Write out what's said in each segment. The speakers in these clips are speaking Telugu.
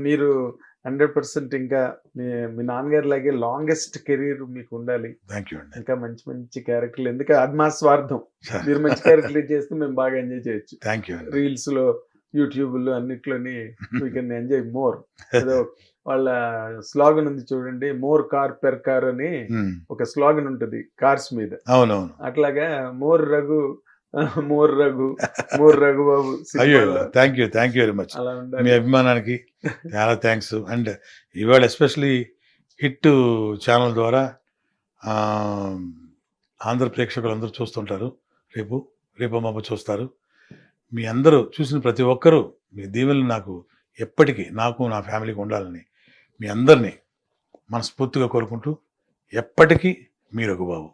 మీరు హండ్రెడ్ పర్సెంట్ ఇంకా మీ నాన్నగారి లాగే లాంగెస్ట్ కెరీర్ మీకు ఉండాలి. థ్యాంక్ యూ అండి. ఇంకా మంచి మంచి క్యారెక్టర్లు ఎందుకంటే అది మా స్వార్థం. మీరు మంచి క్యారెక్టర్లు చేస్తే మేము బాగా ఎంజాయ్ చేయొచ్చు. థ్యాంక్ యూ రీల్స్లో యూట్యూబ్లో అన్నిట్లోని వీ కెన్ ఎంజాయ్ మోర్ ఏదో వాళ్ళ స్లోగన్ ఉంది చూడండి మోర్ కార్ పెర్ కార్ అని ఉమ్, ఒక స్లోగన్ ఉంటుంది కార్స్ మీద. అవునవును. అట్లాగా more Raghu more Raghu more Raghu Babu అయ్యో thank you thank you very much మీ అభిమానానికి చాలా థ్యాంక్స్ అండ్ ఇవాళ ఎస్పెషలీ హిట్ ఛానల్ ద్వారా ఆంధ్ర ప్రేక్షకులు అందరూ చూస్తుంటారు. రేపు రేపు మాపు చూస్తారు. మీ అందరూ చూసిన ప్రతి ఒక్కరూ మీ దీవెనలు నాకు ఎప్పటికీ నాకు నా ఫ్యామిలీకి ఉండాలని మీ అందరినీ మనస్ఫూర్తిగా కోరుకుంటూ ఎప్పటికీ మీ రఘుబాబు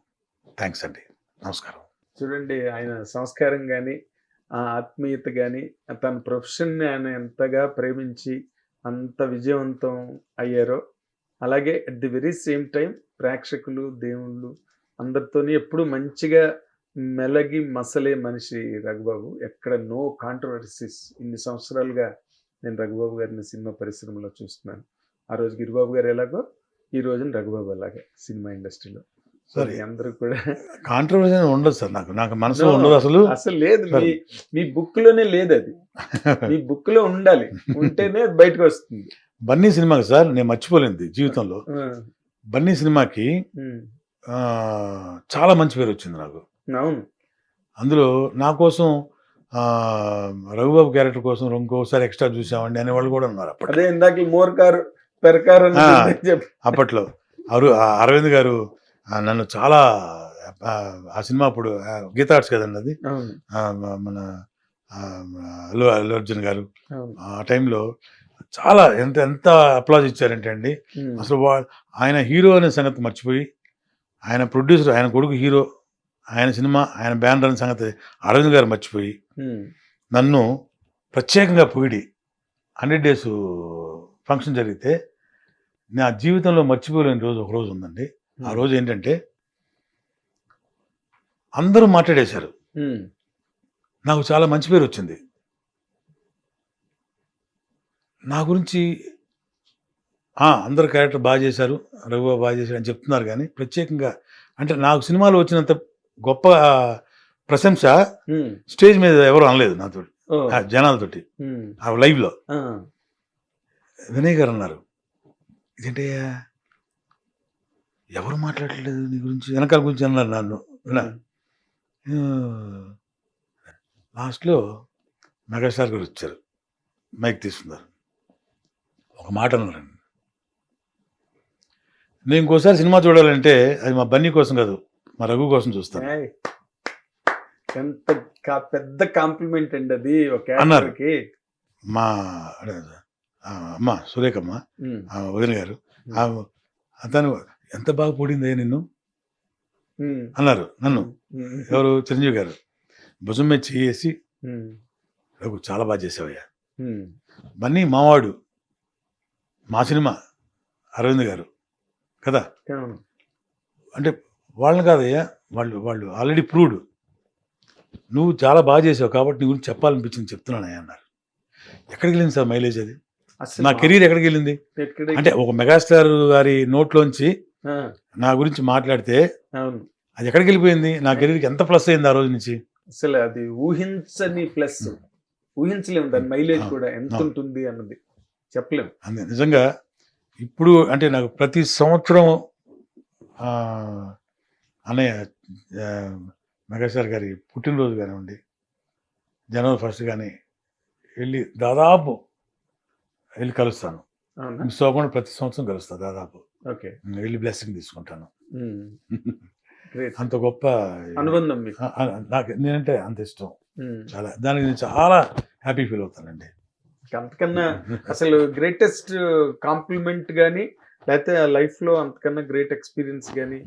థ్యాంక్స్ అండి. నమస్కారం. చూడండి ఆయన సంస్కారం కానీ ఆ ఆత్మీయత కానీ తన ప్రొఫెషన్ని ఆయన ఎంతగా ప్రేమించి అంత విజయవంతం అయ్యారో అలాగే at the very same time ప్రేక్షకులు దేవుళ్ళు అందరితోని ఎప్పుడు మంచిగా మెలగి మసలే మనిషి రఘుబాబు. ఎక్కడ నో కాంట్రవర్సీస్. ఇన్ని సంవత్సరాలుగా నేను రఘుబాబు గారిని సినిమా పరిశ్రమలో చూస్తున్నాను. ఆ రోజు గిరిబాబు గారు ఎలాగో ఈ రోజున రఘుబాబు అలాగే సినిమా ఇండస్ట్రీలో. సరే. అందరూ కూడా. కాంట్రవర్సీ ఉండదు సార్ నాకు. నాకు మనసు No, ఉండదు అసలు. అసలు లేదు. మీ మీ బుక్లోనే లేదు అది. మీ బుక్లో ఉండాలి. ఉంటేనే బయటకు వస్తుంది. బన్నీ సినిమాకి సార్ నేను మర్చిపోలేంది జీవితంలో. బన్నీ సినిమాకి చాలా మంచి పేరు వచ్చింది నాకు. అవును. అందులో నా కోసం రఘుబాబు క్యారెక్టర్ కోసం ఇంకోసారి ఎక్స్ట్రా చూసామండి అనే వాళ్ళు కూడా ఉన్నారు అప్పట్లో. అదే ఇందాక మోర్ కారు పెరకారు అప్పట్లో. అరవింద్ గారు నన్ను చాలా ఆ, సినిమా అప్పుడు గీతా ఆర్ట్స్ కదండి అది? మన అల్లు అల్లు అర్జున్ గారు. ఆ టైంలో చాలా ఎంత ఎంత అప్లాజ్ ఇచ్చారంటే అండి అసలు వా ఆయన హీరో అనే సంగతి మర్చిపోయి ఆయన ప్రొడ్యూసర్ ఆయన కొడుకు హీరో ఆయన సినిమా ఆయన బ్యానర్ అనే సంగతి అరవింద్ గారు మర్చిపోయి నన్ను ప్రత్యేకంగా పొగిడి హండ్రెడ్ డేస్ ఫంక్షన్ జరిగితే నా జీవితంలో మర్చిపోలేని రోజు ఒక రోజు ఉందండి. ఆ రోజు ఏంటంటే అందరూ మాట్లాడేశారు. నాకు చాలా మంచి పేరు వచ్చింది. నా గురించి అందరు క్యారెక్టర్ బాగా చేశారు రఘుబాబు బాగా చేశారు అని చెప్తున్నారు కానీ ప్రత్యేకంగా అంటే నాకు సినిమాలో వచ్చినంత గొప్ప ప్రశంస స్టేజ్ మీద ఎవరు అనలేదు నాతో జనాలతోటి లైవ్లో. వినయ్ గారు అన్నారు. ఇదేంటయ్యా? ఎవరు మాట్లాడలేదు నీ గురించి? వెనకాల గురించి అన్నారు నన్ను. లాస్ట్లో మెగాస్టార్ గారు వచ్చారు. మైక్ తీసుకున్నారు. ఒక మాట అన్నారండి నేను ఇంకోసారి సినిమా చూడాలంటే అది మా బన్నీ కోసం కాదు మా రఘు కోసం చూస్తాను. ఎంత పెద్ద కాంప్లిమెంట్ అండి అది ఒక అన్నారు. మా అమ్మ సురేఖమ్మ వదిన గారు. అతను ఎంత బాగా పొడిందే నిన్ను? అన్నారు నన్ను. ఎవరు? చిరంజీవి గారు. భుజం మీద చేసి రఘు చాలా బాగా చేసావయ్యా. బన్నీ మావాడు మా సినిమా అరవింద్ గారు. కదా. అంటే వాళ్ళని కాదయ్యా వాళ్ళు వాళ్ళు ఆల్రెడీ ప్రూవ్డ్ నువ్వు చాలా బాగా చేసావు కాబట్టి నీ గురించి చెప్పాలనిపించింది చెప్తున్నానయ్యా అన్నారు. ఎక్కడికి వెళ్ళింది సార్ మైలేజ్ అది? నా కెరీర్ ఎక్కడికి వెళ్ళింది? అంటే ఒక మెగాస్టార్ గారి నోట్లోంచి నా గురించి మాట్లాడితే అవును. అది ఎక్కడికి వెళ్ళిపోయింది? నా కెరీర్కి ఎంత ప్లస్ అయింది ఆ రోజు నుంచి? అసలు అది ఊహించని ప్లస్. ఊహించలేము. దాని మైలేజ్ కూడా ఎంత. ఉంటుంది అన్నది చెప్పలేము. అంతే. నిజంగా ఇప్పుడు అంటే నాకు ప్రతి సంవత్సరం అన్నయ్య ఆ, మెగాస్టార్ గారి పుట్టినరోజు కానివ్వండి జనవరి ఫస్ట్ కానీ వెళ్ళి దాదాపు వెళ్ళి కలుస్తాను. మిస్ అవ్వకుండా ప్రతి సంవత్సరం కలుస్తాను దాదాపు. ఓకే వెళ్ళి బ్లెస్సింగ్ తీసుకుంటాను. గ్రేట్ అంత గొప్ప అనుబంధం ఆ, ఆ, నాకు నేనంటే అంత ఇష్టం. ఉమ్. చాలా దానికి నేను చాలా హ్యాపీ ఫీల్ అవుతానండి. అంతకన్నా అసలు గ్రేటెస్ట్ కాంప్లిమెంట్ కానీ లేకపోతే లైఫ్లో అంతకన్నా గ్రేట్ ఎక్స్పీరియన్స్ కానీ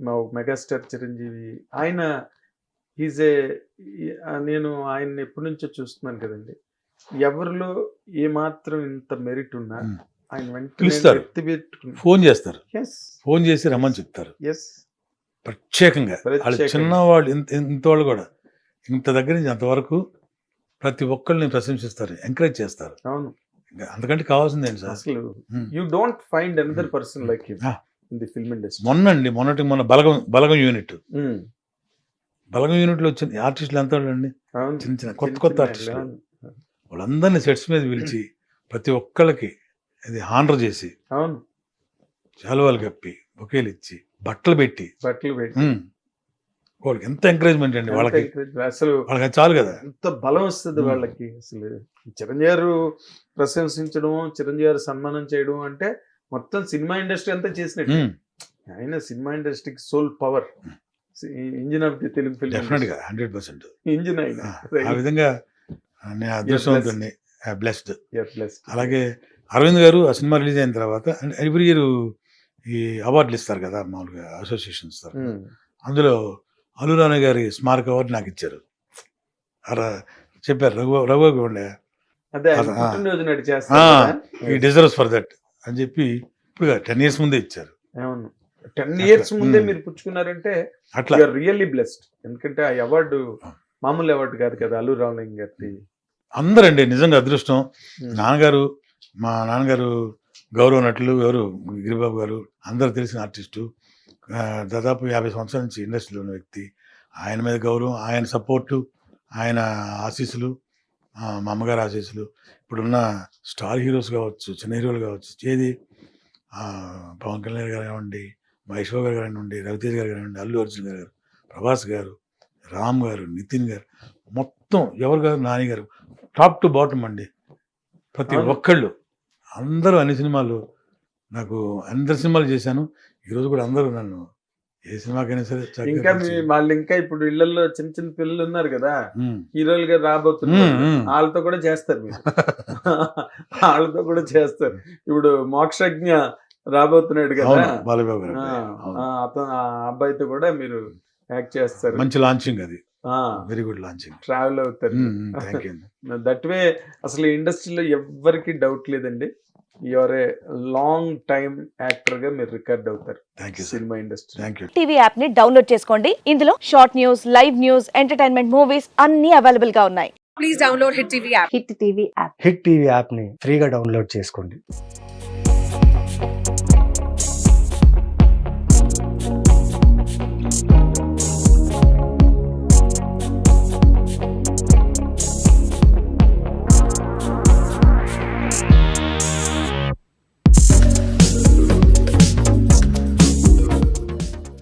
మా మెగాస్టార్ చిరంజీవి ఆయన ఈజ్ ఏ నేను ఆయన ఎప్పటి నుంచో చూస్తున్నాను కదండి. ఎవరిలో ఏ మాత్రం ఇంత మెరిట్ ఉన్నా వెంటనే పిలుస్తారు. ఫోన్ చేస్తారు. ఫోన్ చేసి రమ్మని చెప్తారు. ప్రత్యేకంగా. వాళ్ళు. చిన్నవాళ్ళు ఇంత వాళ్ళు కూడా. ఇంత దగ్గర నుంచి అంతవరకు ప్రతి ఒక్కరిని ప్రశంసిస్తారు ఎంకరేజ్ చేస్తారు. అంతకంటే కావాల్సింది ఏంటి సార్? అసలు. You don't find another person like. In the film industry మొన్నండి మొన్నటి మొన్న బలగం బలగం యూనిట్ బలగం యూనిట్లో వచ్చిన ఆర్టిస్టులు ఎంత అండి చిన్న చిన్న కొత్త కొత్త ఆర్టిస్టులు. వాళ్ళందరినీ సెట్స్ మీద పిలిచి ప్రతి ఒక్కళ్ళకి అది హానర్ చేసి అవును. శాలువాలు కప్పి బొకేలు ఇచ్చి బట్టలు పెట్టి. బట్టలు పెట్టి. వాళ్ళకి ఎంత ఎంకరేజ్మెంట్ అండి వాళ్ళకి. అసలు వాళ్ళకి చాలు కదా. ఎంత బలం వస్తుంది. వాళ్ళకి. అసలు చిరంజీవి గారు ప్రశంసించడం చిరంజీవి గారు సన్మానం చేయడం అంటే మొత్తం సినిమా ఇండస్ట్రీ అంతా చేసినట్టు. ఆయన సినిమా ఇండస్ట్రీకి soul power engine of the Telugu film డెఫినెట్గా హండ్రెడ్ పర్సెంట్ ఇంజిన్ ఆయన. ఆ విధంగా నేను అదృష్టవంతుడిని బ్లెస్డ్ అలాగే అరవింద్ గారు ఆ సినిమా రిలీజ్ అయిన తర్వాత ఎవ్రీ ఇయర్ ఈ అవార్డులు ఇస్తారు కదా మామూలుగా అసోసియేషన్ ఇస్తారు అందులో అల్లురాణి గారి స్మారక అవార్డు నాకు ఇచ్చారు. అలా చెప్పారు రఘు రఘు ఉండే ఈ డిజర్వ్స్ ఫర్ దట్ అని చెప్పి ఇప్పుడు టెన్ ఇయర్స్ ముందే ఇచ్చారు. టెన్ ఇయర్స్ ముందే ఉమ్. మీరు పుచ్చుకున్నారంటే అట్లా. రియల్లీ బ్లెస్డ్ ఎందుకంటే ఆ అవార్డు మామూలు అవార్డు కాదు కదా అల్లు రామలింగ్ గారి అందరండి నిజంగా అదృష్టం. నాన్నగారు మా నాన్నగారు గౌరవ నటులు ఎవరు? గిరిబాబు గారు అందరు తెలిసిన ఆర్టిస్టు. దాదాపు యాభై సంవత్సరాల నుంచి ఇండస్ట్రీలో ఉన్న వ్యక్తి. ఆయన మీద గౌరవం ఆయన సపోర్టు ఆయన ఆశీస్సులు మా అమ్మగారి ఆశీస్సులు. ఇప్పుడున్న స్టార్ హీరోస్ కావచ్చు చిన్న హీరోలు కావచ్చు ఏది ఆ, పవన్ కళ్యాణ్ గారు కానివ్వండి మహేష్ బాబు గారు కానివ్వండి రవితేజ్ గారు కానివ్వండి అల్లు అర్జున్ గారు ప్రభాస్ గారు రామ్ గారు నితిన్ గారు మొత్తం ఎవరు గారు నాని గారు. టాప్ టు బాటమ్ అండి. ప్రతి. ఒక్కళ్ళు. అందరూ అన్ని సినిమాలు నాకు అందరి సినిమాలు చేశాను. ఈరోజు కూడా అందరూ నన్ను ఏ సినిమాకైనా సరే ఇంకా వాళ్ళు ఇంకా ఇప్పుడు ఇళ్ళలో చిన్న చిన్న పిల్లలు ఉన్నారు కదా "ఉమ్, హీరోలు గా రాబోతున్నారు. ఉమ్, ఉమ్." వాళ్ళతో కూడా చేస్తారు మీరు. వాళ్ళతో కూడా చేస్తారు. ఇప్పుడు మోక్షజ్ఞ రాబోతున్నాడు కదా. బాలబాబు గారు. అబ్బాయితో కూడా మీరు యాక్ట్ చేస్తారు. మంచి లాంచింగ్ అది. Very good launching. ట్రావెల్ అవుతారు. థ్యాంక్ యూ దట్ వే అసలు ఇండస్ట్రీలో ఎవ్వరికి డౌట్ లేదండి. యువర్ ఏ లాంగ్ టైం యాక్టర్గా మీరు రికార్డ్ అవుతారు thank you sir. Cinema industry thank you TV యాప్ని డౌన్లోడ్ చేసుకోండి. ఇందులో short news live news entertainment movies అన్ని అవైలబుల్గా ఉన్నాయి. Please download Hit TV app. Hit TV app Hit TV యాప్ని ఫ్రీగా డౌన్లోడ్ చేసుకోండి.